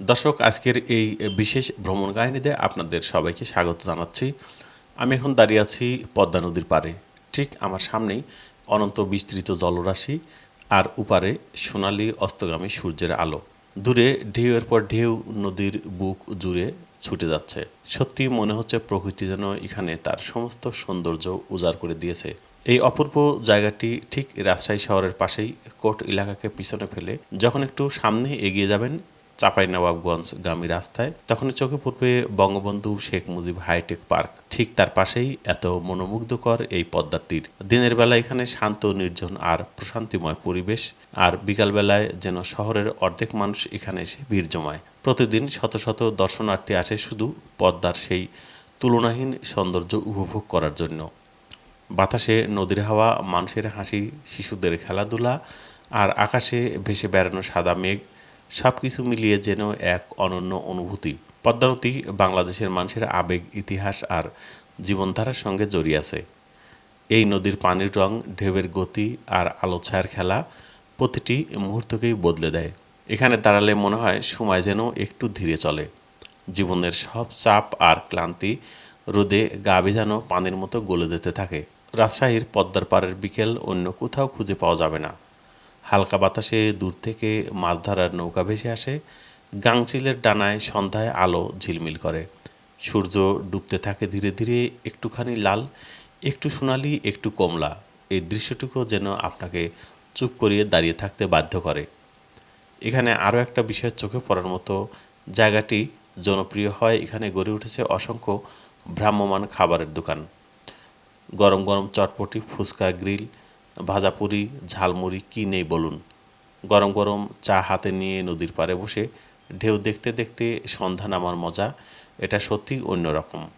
দর্শক, আজকের এই বিশেষ ভ্রমণ কাহিনীতে আপনাদের সবাইকে স্বাগত জানাচ্ছি। আমি এখন দাঁড়িয়ে আছি পদ্মা নদীর পাড়ে। ঠিক আমার সামনেই অনন্ত বিস্তৃত জলরাশি আর উপারে সোনালি অস্তগামী সূর্যের আলো। দূরে ঢেউয়ের পর ঢেউ নদীর বুক জুড়ে ছুটে যাচ্ছে। সত্যি মনে হচ্ছে প্রকৃতি যেন এখানে তার সমস্ত সৌন্দর্য উজাড় করে দিয়েছে। এই অপূর্ব জায়গাটি ঠিক রাজশাহী শহরের পাশেই কোট এলাকাকে পিছনে ফেলে যখন একটু সামনে এগিয়ে যাবেন চাঁপাইনবাবগঞ্জ গামী রাস্তায়। তখনই চোখে পড়বে Bangabandhu Sheikh Mujib hi tech park. ঠিক তার পাশেই এত মনোমুগ্ধকর এই পদ্মার তীর। দিনের বেলা এখানে শান্ত নির্জন আর প্রশান্তিময় পরিবেশ, আর বিকালবেলায় যেন শহরের অর্ধেক মানুষ এখানে এসে ভিড় জমায়। প্রতিদিন শত শত দর্শনার্থী আসে শুধু পদ্মার সেই তুলনাহীন সৌন্দর্য উপভোগ করার জন্য। বাতাসে নদীর হাওয়া, মানুষের হাসি, শিশুদের খেলাধুলা, আর আকাশে ভেসে বেড়ানো সাদা মেঘ সব কিছু মিলিয়ে যেন এক অনন্য অনুভূতি। পদ্মা নদী বাংলাদেশের মানুষের আবেগ, ইতিহাস আর জীবনধারার সঙ্গে জড়িয়ে আছে। এই নদীর পানির রং, ঢেউয়ের গতি আর আলো ছায়ার খেলা প্রতিটি মুহূর্তকেই বদলে দেয়। এখানে দাঁড়ালে মনে হয় সময় যেন একটু ধীরে চলে। জীবনের সব চাপ আর ক্লান্তি রোদে গা যেন পানির মতো গলে যেতে থাকে। রাজশাহীর পদ্মার পাড়ের বিকেল অন্য কোথাও খুঁজে পাওয়া যাবে না। হালকা বাতাসে দূর থেকে মাছ ধরার নৌকা ভেসে আসে। গাংচিলের ডানায় সন্ধ্যায় আলো ঝিলমিল করে। সূর্য ডুবতে থাকে ধীরে ধীরে একটুখানি লাল, একটু সোনালি, একটু কমলা। এই দৃশ্যটুকু যেন আপনাকে চুপ করিয়ে দাঁড়িয়ে থাকতে বাধ্য করে। এখানে আরও একটা বিষয় চোখে পড়ার মতো। জায়গাটি জনপ্রিয় হয়, এখানে গড়ে উঠেছে অসংখ্য ভ্রাম্যমান খাবারের দোকান। গরম গরম চটপটি, ফুচকা, গ্রিল ভাজাপুরি ঝালমুড়ি কী নেই বলুন। গরম গরম চা হাতে নিয়ে নদীর পাড়ে বসে ঢেউ দেখতে দেখতে সন্ধ্যা নামার মজা, এটা সত্যি অন্যরকম।